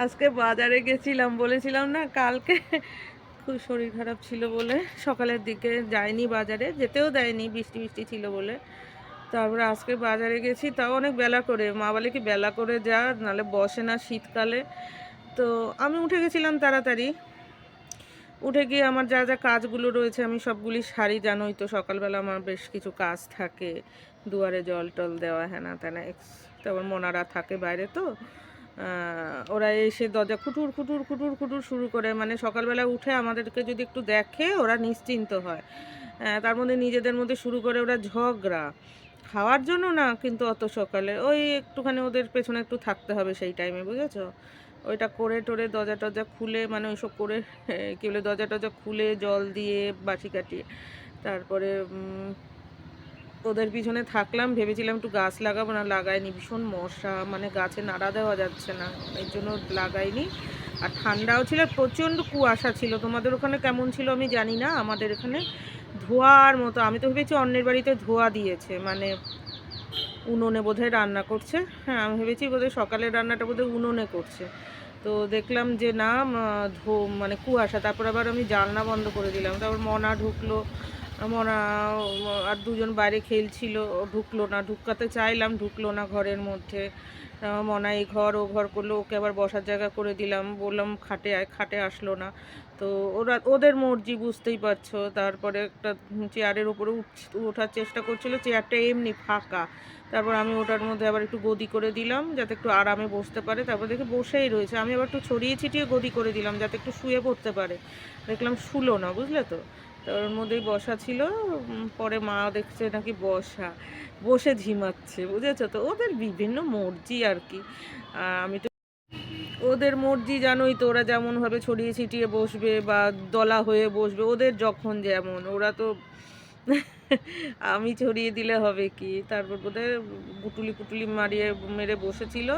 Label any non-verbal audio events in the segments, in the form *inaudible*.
আজকে বাজারে গেছিলাম, বলেছিলাম না কালকে? খুব শরীর খারাপ ছিল বলে সকালের দিকে যায়নি বাজারে, যেতেও দেয়নি, বৃষ্টি বৃষ্টি ছিল বলে। তারপরে আজকে বাজারে গেছি, তাও অনেক বেলা করে। মা বলে কি বেলা করে যা নালে বসে না শীতকালে। তো আমি উঠে গেছিলাম তাড়াতাড়ি। উঠে গিয়ে আমার যা যা কাজগুলো রয়েছে, আমি সবগুলি সারি জানোই তো, সকালবেলা আমার বেশ কিছু কাজ থাকে। দুয়ারে জল টল দেওয়া হ্যানা এক্স- তারপর মোনারা থাকে বাইরে তো। ওরা এসে দরজা খুটুর খুটুর খুটুর খুটুর শুরু করে। মানে সকালবেলা উঠে আমাদেরকে যদি একটু দেখে, ওরা নিশ্চিন্ত হয়। তার মধ্যে নিজেদের মধ্যে শুরু করে ওরা ঝগড়া। খাওয়ার জন্য না, কিন্তু অত সকালে। ওই একটুখানি ওদের পেছনে একটু থাকতে হবে সেই টাইমে বুঝেছ? ওইটা করে টোরে দরজা টরজা খুলে মানে ওইসব করে, *laughs* কী বলে, দরজা টরজা খুলে জল দিয়ে বাসি কাটিয়ে, তারপরে ওদের পিছনে থাকলাম, ভেবেছিলাম একটু গাছ লাগাবো, না লাগাইনি। ভীষণ মশা মানে গাছে নাড়া দেওয়া যাচ্ছে না, এর জন্য লাগাইনি। আর ঠান্ডাও ছিল, প্রচণ্ড কুয়াশা ছিল। তোমাদের ওখানে কেমন ছিল আমি জানি না, আমাদের এখানে ধোয়ার মতো। আমি তো ভেবেছি অন্যের বাড়িতে ধোয়া দিয়েছে মানে উনুনে বোধহয় রান্না করছে। হ্যাঁ আমি ভেবেছি বোধহয় সকালের রান্নাটা বোধহয় উনুনে করছে। তো দেখলাম যে না ধো মানে কুয়াশা, তারপর আবার আমি জানলা বন্ধ করে দিলাম। তারপর মনা ঢুকলো আর দুজন বাইরে খেলছিল, ঢুকলো না, ঢুকাতে চাইলাম, ঢুকলো না ঘরের মধ্যে। মনা এই ঘর, ও ঘর করল, ওকে আবার বসার জায়গা করে দিলাম। বললাম খাটে আয় খাটে আসলো না। তো ওরা, ওদের মর্জি বুঝতেই পারছ। তারপরে একটা চেয়ারের উপরে উঠ- ওঠার চেষ্টা করছিল, চেয়ারটা এমনি ফাঁকা। তারপর আমি ওটার মধ্যে আবার একটু গদি করে দিলাম, যাতে একটু আরামে বসতে পারে। তারপর দেখে বসেই রয়েছে। আমি আবার একটু ছড়িয়ে ছিটিয়ে গদি করে দিলাম, যাতে একটু শুয়ে পড়তে পারে। দেখলাম শুলো না, বুঝলে তো? তার মধ্যেই বসা ছিল পরে মা দেখছে নাকি বসা, বসে ঝিমাচ্ছে, বুঝেছ তো? ওদের বিভিন্ন মর্জি আর কি। আমি তো ওদের মর্জি জানোই তো, ওরা যেমনভাবে ছড়িয়ে ছিটিয়ে বসবে বা দলা হয়ে বসবে, ওদের যখন যেমন, ওরা তো *laughs* আমি ছড়িয়ে দিলে হবে কি? তারপর বোধহয় গুটুলি পুটুলি মারিয়ে মেরে বসেছিল।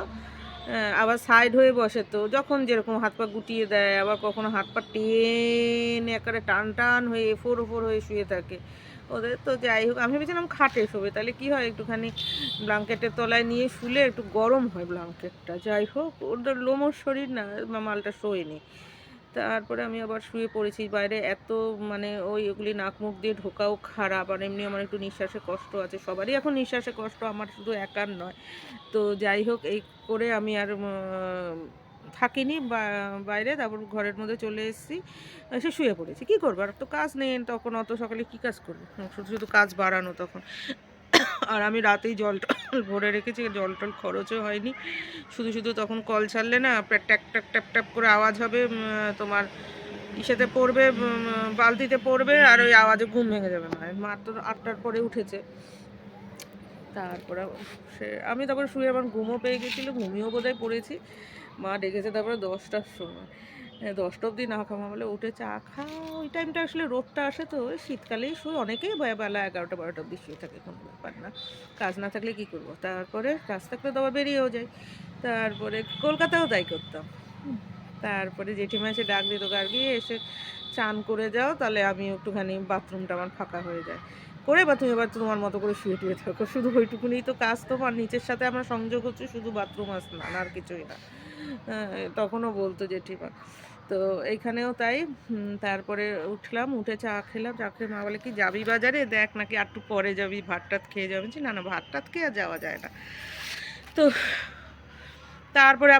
আবার সাইড হয়ে বসে তো। যখন যেরকম হাত পা গুটিয়ে দেয়, আবার কখনো হাত পা টেনে একেবারে টান টান হয়ে এফোর ওফোর হয়ে শুয়ে থাকে। ওদের তো যাই হোক, আমি ভেবেছিলাম খাটে শোবে। তাহলে কি হয়, একটুখানি ব্লাঙ্কেটের তলায় নিয়ে শুলে একটু গরম হয় ব্লাঙ্কেটটা। যাই হোক, ওদের লোমর শরীর না মালটা শোয়নি। তারপরে আমি আবার শুয়ে পড়েছি। বাইরে এত মানে ওই ওগুলি নাক মুখ দিয়ে ঢোকাও খারাপ, আর এমনি আমার একটু নিঃশ্বাসে কষ্ট আছে সবারই। এখন নিঃশ্বাসে কষ্ট আমার শুধু একার নয়। তো যাই হোক, এই করে আমি আর থাকিনি। বাইরে তারপর ঘরের মধ্যে চলে এসেছি। এসে শুয়ে পড়েছি। কী করব? আর তো কাজ নেই, তখন অত সকালে কী কাজ করব? শুধু শুধু কাজ বাড়ানো তখন। আর আমি রাতেই জল টল ভরে রেখেছি জল টল খরচও হয়নি। শুধু শুধু তখন কল ছাড়লে না ট্যাক ট্যাক ট্যাপ ট্যাপ করে আওয়াজ হবে তোমার ইসেতে পড়বে বালতিতে পড়বে, আর ওই আওয়াজে ঘুম ভেঙে যাবে মায়ের মার তো আটটার পরে উঠেছে। তারপরে সে, আমি তারপরে শুয়ে আমার ঘুমও পেয়ে গেছিল, ঘুমিয়েও বোধহয় পড়েছি। মা ডেকেছে তারপরে দশটার সময়। দশটা অবধি না খাওয়া বলে উঠে চা খা। ওই টাইমটা আসলে রোদটা আসে তো শীতকালেই শুয়ে অনেকেই বেলা এগারোটা বারোটা অবধি শুয়ে থাকে কোনো ব্যাপার না। কাজ না থাকলে কি করব? তারপরে কাজ থাকলে তো আবার বেরিয়েও যাই। তারপরে কলকাতাও তাই করতাম। তারপরে জেঠিমা এসে ডাক দিত কি এসে চান করে যাও তাহলে আমি একটুখানি বাথরুমটা আমার ফাঁকা হয়ে যায়। করে বা তুমি এবার তোমার মতো করে শুয়ে টুয়ে থাকো শুধু ওইটুকুনি তো কাজ তোমার নিচের সাথে আমার সংযোগ হচ্ছে শুধু বাথরুম স্নান আর কিছুই না। হ্যাঁ, তখনও বলতো জেঠিমা। তো এইখানেও তাই। তারপরে উঠলাম, উঠে চা খেলাম। চা খেয়ে মা বলে, কি যাবি বাজারে? দেখ নাকি আর একটু পরে যাবি, ভাত টাত খেয়ে যাবি। না না, ভাত টাত খেয়ে আর যাওয়া যায় না। তো তারপরে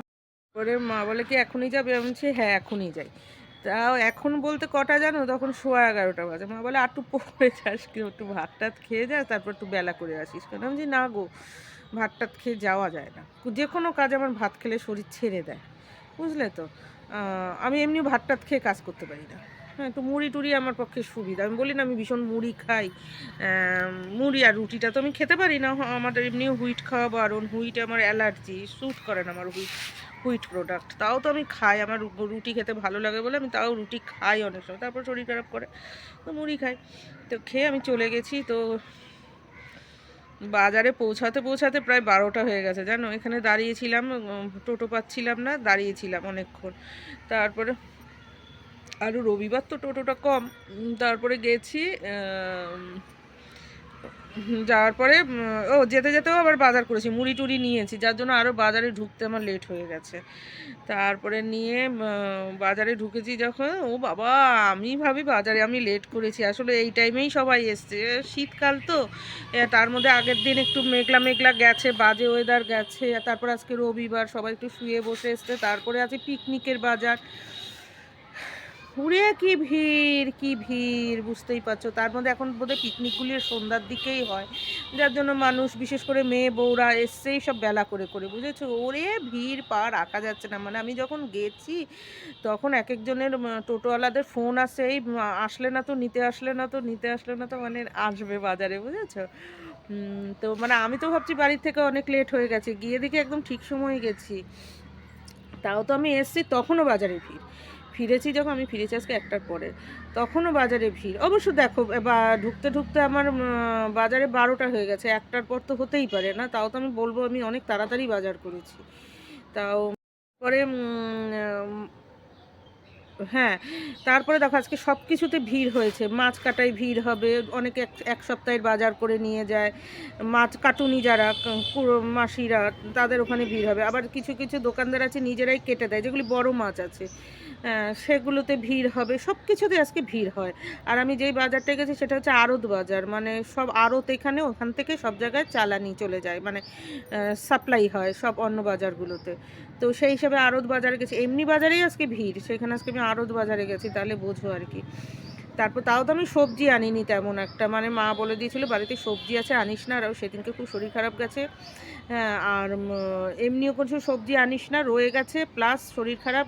পরে মা বলে, কি এখনই যাবে? আমি বলছি হ্যাঁ এখনই যাই। তাও এখন বলতে কটা জানো? তখন সোয়া এগারোটা বাজে। মা বলে একটু পরে যাস কি একটু ভাত টাত খেয়ে যাস, তারপর একটু বেলা করে আসিস কেন? আমি না গো, ভাত টাত খেয়ে যাওয়া যায় না। যে কোনো কাজ আমার ভাত খেলে শরীর ছেড়ে দেয়। বুঝলে তো? আমি এমনি ভাত টাত খেয়ে কাজ করতে পারি না। হ্যাঁ তো মুড়ি টুড়ি আমার পক্ষে সুবিধা। আমি বলি না, আমি ভীষণ মুড়ি খাই। মুড়ি আর রুটিটা তো আমি খেতে পারি না। আমার এমনি হুইট খাওয়া বারণ। হুইট আমার অ্যালার্জি। স্যুট করে না আমার হুইট হুইট প্রোডাক্ট তাও তো আমি খাই। আমার রুটি খেতে ভালো লাগে বলে আমি তাও রুটি খাই অনেক সময়। তারপর শরীর খারাপ করে, তো মুড়ি খাই। তো খেয়ে আমি চলে গেছি। তো বাজারে পৌঁছাতে পৌঁছাতে প্রায় বারোটা হয়ে গেছে, জানো? এখানে দাঁড়িয়েছিলাম টোটো পাচ্ছিলাম না, দাঁড়িয়েছিলাম অনেকক্ষণ। তারপরে আরও রবিবার তো টোটোটা কম তারপরে গেছি যাওয়ার পরে ও যেতে যেতেও আবার বাজার করেছি, মুড়ি টুড়ি নিয়েছি, যার জন্য আরও বাজারে ঢুকতে আমার লেট হয়ে গেছে। তারপরে নিয়ে বাজারে ঢুকেছি যখন, ও বাবা, আমি ভাবি বাজারে আমি লেট করেছি, আসলে এই টাইমেই সবাই এসছে। শীতকাল তো তার মধ্যে আগের দিন একটু মেঘলা মেঘলা গেছে, বাজে ওয়েদার গেছে, তারপর আজকে রবিবার, সবাই একটু শুয়ে বসে এসছে, তারপরে আছে পিকনিকের বাজার। ঘুরে কি ভিড় কি ভিড়, বুঝতেই পারছ? তার মধ্যে এখন বোধহয় পিকনিকগুলির সন্ধ্যার দিকেই হয়। যার জন্য মানুষ, বিশেষ করে মেয়ে, বউরা এসছেই সব বেলা করে করে, বুঝেছ? ওরে ভিড় পা রাখা যাচ্ছে না। মানে আমি যখন গেছি, তখন এক একজনের টোটোওয়ালাদের ফোন আসে, এই আসলে না তো, নিতে আসলে না তো, নিতে আসলে না তো মানে আসবে বাজারে, বুঝেছ? তো মানে আমি তো ভাবছি বাড়ির থেকে অনেক লেট হয়ে গেছে, গিয়ে দেখি একদম ঠিক সময়ে গেছি। তাও তো আমি এসছি, তখনও বাজারে ভিড়। ফিরেছি যখন, আমি ফিরেছি আজকে একটার পরে। তখনও বাজারে ভিড়। অবশ্য দেখো, বা ঢুকতে ঢুকতে আমার বাজারে বারোটা হয়ে গেছে। একটার পর তো হতেই পারে না। তাও তো আমি বলব, আমি অনেক তাড়াতাড়ি বাজার করেছি। তাও পরে হ্যাঁ তারপরে দেখো, আজকে সব কিছুতে ভিড় হয়েছে। মাছ কাটায় ভিড় হবে। অনেকে এক সপ্তাহের বাজার করে নিয়ে যায়। মাছ কাটুনি যারা মাসিরা, তাদের ওখানে ভিড় হবে। আবার কিছু কিছু দোকানদার আছে, নিজেরাই কেটে দেয়, যেগুলি বড় মাছ আছে। সেগুলোতে ভিড় হবে সব কিছুতে আজকে ভিড় হয়। আর আমি যেই বাজারটা গেছি সেটা হচ্ছে আড়ত বাজার মানে সব আড়ত এখানে, ওখান থেকে সব জায়গায় চালানি চলে যায় মানে সাপ্লাই হয় সব অন্য বাজারগুলোতে। তো সেই হিসাবে আড়ত বাজারে গেছি, এমনি বাজারেই আজকে ভিড়, সেখানে আজকে আমি আড়ত বাজারে গেছি, তাহলে বোঝো আর কি। তারপর তাও তো আমি সবজি আনিনি তেমন একটা মানে মা বলে দিয়েছিল, বাড়িতে সবজি আছে, আনিস না। আর সেদিনকে খুব শরীর খারাপ গেছে। হ্যাঁ আর এমনিও কিছু সবজি আনিস না, রয়ে গেছে প্লাস শরীর খারাপ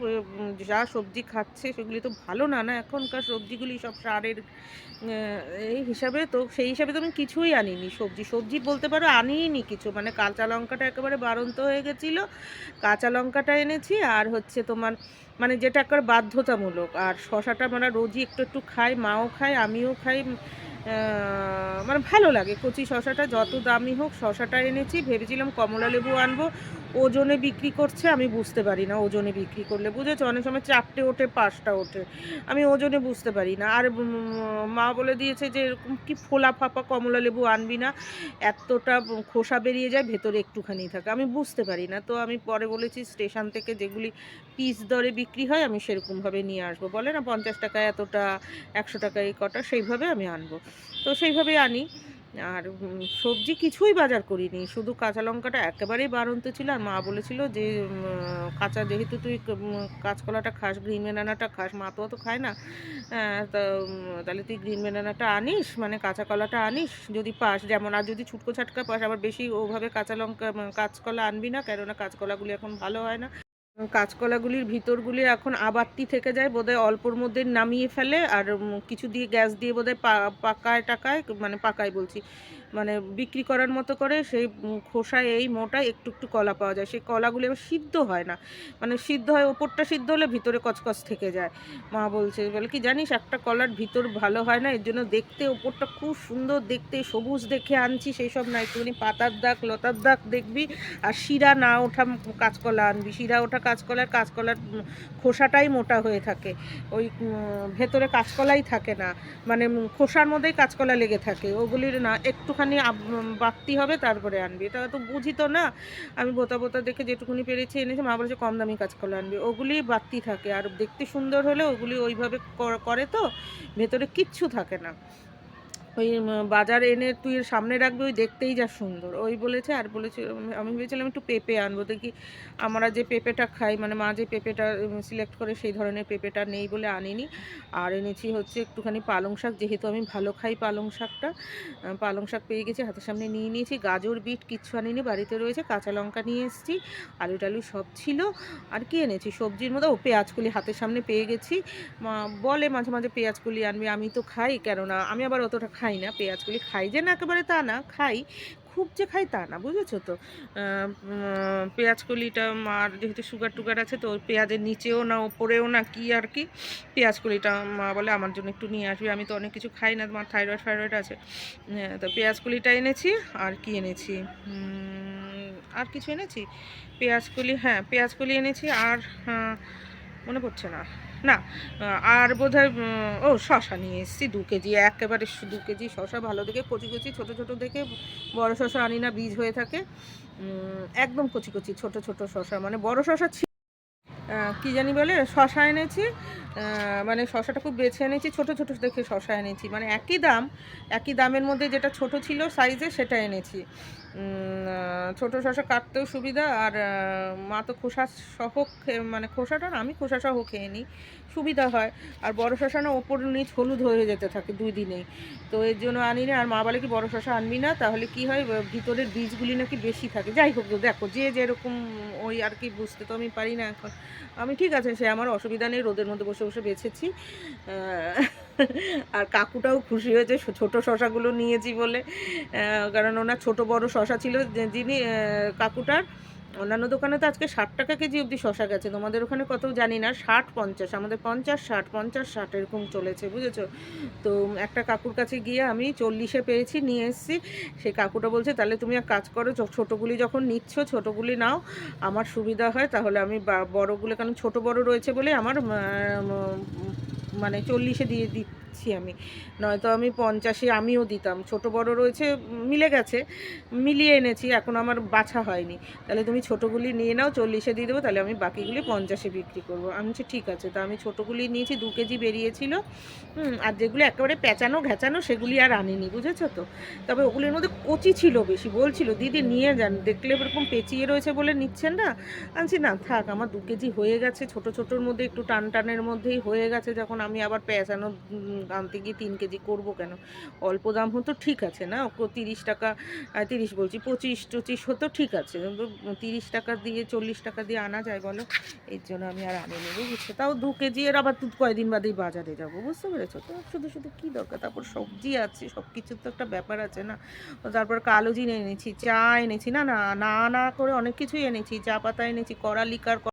যা সবজি খাচ্ছে, সেগুলি তো ভালো না না এখনকার সবজিগুলি সব সারের এই হিসাবে, তো সেই হিসাবে তো আমি কিছুই আনিনি সবজি। সবজি বলতে পারো আনিনি কিছু মানে কাঁচা লঙ্কাটা একেবারে বাড়ন্ত হয়ে গেছিল, কাঁচা লঙ্কাটা এনেছি, আর হচ্ছে তোমার মানে যেটা একবার বাধ্যতামূলক, আর শশাটা মানে রোজই একটু একটু খাই, মাও খায়, আমিও খাই মানে ভালো লাগে। কচি শশাটা যত দামি হোক শশাটা এনেছি, ভেবেছিলাম কমলা লেবু আনব। ওজনে বিক্রি করছে, আমি বুঝতে পারি না ওজনে বিক্রি করলে। বুঝেছ? অনেক সময় চারটে ওঠে, পাঁচটা ওঠে। আমি ওজনে বুঝতে পারি না। আর মা বলে দিয়েছে যে, এরকম কি ফোলা ফাঁপা কমলা লেবু আনবি না? এতটা খোসা বেরিয়ে যায়, ভেতরে একটুখানি থাকে। আমি বুঝতে পারি না। তো আমি পরে বলেছি, স্টেশন থেকে যেগুলি পিস দরে বিক্রি হয়, আমি সেরকমভাবে নিয়ে আসব। বলে না, পঞ্চাশ টাকায় এতটা, একশো টাকায় কটা, সেইভাবে আমি আনব। তো সেইভাবে আনি। আর সবজি কিছুই বাজার করিনি। শুধু কাঁচা লঙ্কাটা একেবারেই বাড়ন্ত ছিল। আর মা বলেছিল যে কাঁচা যেহেতু তুই কাঁচকলাটা খাস, গ্রিন বেনানাটা খাস, মা তো অত খায় না। তাহলে তুই গ্রিন বেনানাটা আনিস মানে কাঁচা কলাটা আনিস যদি পাস যেমন। আর যদি ছুটকো ছাটকা পাস, আবার বেশি ওভাবে কাঁচা লঙ্কা কাঁচকলা আনবি না, কেননা কাঁচকলাগুলি এখন ভালো হয় না। কাঁচকলাগুলির ভিতরগুলি এখন আবাত্তি থেকে যায়, বোধহয় অল্পর মধ্যে নামিয়ে ফেলে, আর কিছু দিয়ে গ্যাস দিয়ে বোধহয় পাকায় টাকায় মানে পাকায় বলছি। মানে বিক্রি করার মতো করে সেই খোসায়, এই মোটায় একটু একটু কলা পাওয়া যায়। সেই কলাগুলি আবার সিদ্ধ হয় না। মানে সিদ্ধ হয়, ওপরটা সিদ্ধ হলে ভিতরে কচকচ থেকে যায়। মা বলছে, বলে কি জানিস, একটা কলার ভিতর ভালো হয় না, এর জন্য দেখতে ওপরটা খুব সুন্দর, দেখতে সবুজ দেখে আনছি, সেই সব না, একটুখানি পাতার দাগ, লতার দাগ দেখবি, আর শিরা না ওঠা কাঁচকলা আনবি। শিরা ওঠা কাঁচকলার কাঁচকলার খোসাটাই মোটা হয়ে থাকে। ওই ভেতরে কাঁচকলাই থাকে না। মানে খোসার মধ্যেই কাঁচকলা লেগে থাকে। ওগুলির না, একটুখানি আব- বাড়তি হবে তারপরে আনবি। এটা তো বুঝি তো না। আমি বোতা বোতা দেখে যেটুকুনি পেরেছি এনেছি, মা বলেছে কম দামি কাঁচকলা আনবি। ওগুলি বাড়তি থাকে। আর দেখতে সুন্দর হলে ওগুলি ওইভাবে করে তো ভেতরে কিচ্ছু থাকে না। ওই বাজার এনে তুই সামনে রাখবি, ওই দেখতেই যা সুন্দর। ওই বলেছে, আর বলেছে, আমি ভেবেছিলাম একটু পেঁপে আনব, দেখি আমরা যে পেঁপেটা খাই মানে মা যে পেঁপেটা সিলেক্ট করে সেই ধরনের পেঁপেটা নেই বলে আনিনি। আর এনেছি হচ্ছে একটুখানি পালং শাক, যেহেতু আমি ভালো খাই পালং শাকটা পালং শাক পেয়ে গেছি, হাতের সামনে নিয়ে নিয়েছি, গাজর, বিট, কিচ্ছু আনিনি, বাড়িতে রয়েছে, কাঁচা লঙ্কা নিয়ে এসেছি, আলু টালু সব ছিল। আর কি এনেছি? সবজির মতো, ও পেঁয়াজকুলি হাতের সামনে পেয়ে গেছি। বলে মাঝে মাঝে পেঁয়াজকুলি আনবি, আমি তো খাই, কেননা আমি আবার অতটা খাই না পেঁয়াজকুলি খাই যে না একেবারে তা না খাই খুব যে খাই তা না বুঝেছ তো? পেঁয়াজকলিটা মার যেহেতু সুগার টুগার আছে তো পেঁয়াজের নিচেও না ওপরেও না কি আর কি? পেঁয়াজকলিটা মা বলে আমার জন্য একটু নিয়ে আসবি আমি তো অনেক কিছু খাই না তোমার থাইরয়েড ফাইরয়েড আছে। আহ, তো পেঁয়াজকলিটা এনেছি আর কি এনেছি? আর কিছু এনেছি? পেঁয়াজকলি হ্যাঁ পেঁয়াজকলি এনেছি আর মনে পড়ছে না। না আর উম, ও শশা নিয়ে এসেছি দু কেজি একেবারে দু কেজি শশা ভালো দেখে কচি কচি ছোট ছোট দেখে বড় শশা আনি না বীজ হয়ে থাকে। একদম কচি কচি ছোট ছোট শশা মানে বড় শশা কী জানি বলে শশা এনেছি মানে শশাটা খুব বেছে এনেছি, ছোট ছোট দেখে শশা এনেছি। মানে একই দাম, একই দামের মধ্যে যেটা ছোট ছিল সাইজে সেটা এনেছি। ছোট শশা কাটতেও সুবিধা আর মা তো খোসা সহ মানে খোসাটা আমি খোসা সহ খেয়ে নিই, সুবিধা হয়। আর বড় শশা না ওপর নিচ হলুদ হয়ে যেতে থাকে দুই দিনেই। তো এর জন্য আনি না, আর মা বলে কি, বড় শশা আনবি না, তাহলে কি হয় ভিতরের বীজগুলি নাকি বেশি থাকে। যাই হোক দেখো, যে যেরকম ওই আর কি, বুঝতে তো আমি পারি না এখন। আমি ঠিক আছে, সে আমার অসুবিধা নেই, রোদের মধ্যে বসে বসে বেছেছি। আর কাকুটাও খুশি হয়েছে ছোট শশাগুলো নিয়েছি বলে। কারণ ওনার ছোট বড় শশা ছিল যিনি কাকুটার। অন্যান্য দোকানে তো আজকে ষাট টাকা কেজি অবধি শশা গেছে। তোমাদের ওখানে কত জানি না, ষাট, পঞ্চাশ। আমাদের পঞ্চাশ, ষাট পঞ্চাশ, ষাট এরকম চলেছে, বুঝেছ? তো একটা কাকুর কাছে গিয়ে আমি চল্লিশে পেয়েছি, নিয়ে এসেছি। সেই কাকুটা বলছে, তাহলে তুমি এক কাজ করো ছোটোগুলি যখন নিচ্ছ, ছোটোগুলি নাও। আমার সুবিধা হয়, তাহলে আমি বড়গুলো, কারণ ছোট বড় রয়েছে বলে আমার মানে চল্লিশে দিয়ে দিচ্ছি আমি। নয়তো আমি পঞ্চাশে আমিও দিতাম। ছোট বড় রয়েছে, মিলে গেছে। মিলিয়ে এনেছি, এখন আমার বাছা হয়নি। তাহলে তুমি ছোটোগুলি নিয়ে নাও, চল্লিশে দিয়ে দেবো, তাহলে আমি বাকিগুলি পঞ্চাশে বিক্রি করব। আমি বলছি, ঠিক আছে। তা আমি ছোটোগুলি নিয়েছি, দু কেজি বেরিয়েছিল। আর যেগুলো একেবারে পেঁচানো ঘেঁচানো, সেগুলি আর আনিনি, বুঝেছ তো? তবে ওগুলির মধ্যে কচি ছিল বেশি, বলছিল, দিদি নিয়ে যান, দেখলে এরকম পেঁচিয়ে রয়েছে বলে নিচ্ছেন না? আনছি না, থাক, আমার দু কেজি হয়ে গেছে। ছোট ছোটোর মধ্যে একটু টান টানের মধ্যেই হয়ে গেছে, যখন আমি আবার পেঁচানো আনতে গিয়ে তিন কেজি করব কেন? অল্প দাম হতো ঠিক আছে, না? তিরিশ টাকা তিরিশ বলছি, পঁচিশ টচিশ হতো ঠিক আছে। তিরিশ টাকা দিয়ে, চল্লিশ টাকা দিয়ে আনা যায় বলো? এর জন্য আমি আর আনি নেব বুঝছ? তাও দু কেজি এর আবার দু কয়দিন বাদেই বাজারে যাব, বুঝতে পেরেছ তো? শুধু শুধু কী দরকার? তারপর সবজি আছে সব কিছুর তো একটা ব্যাপার আছে, না? তারপর কালো জিরে এনেছি, চা এনেছি, না না না না করে অনেক কিছুই এনেছি, চা পাতা এনেছি, কড়া, লিকার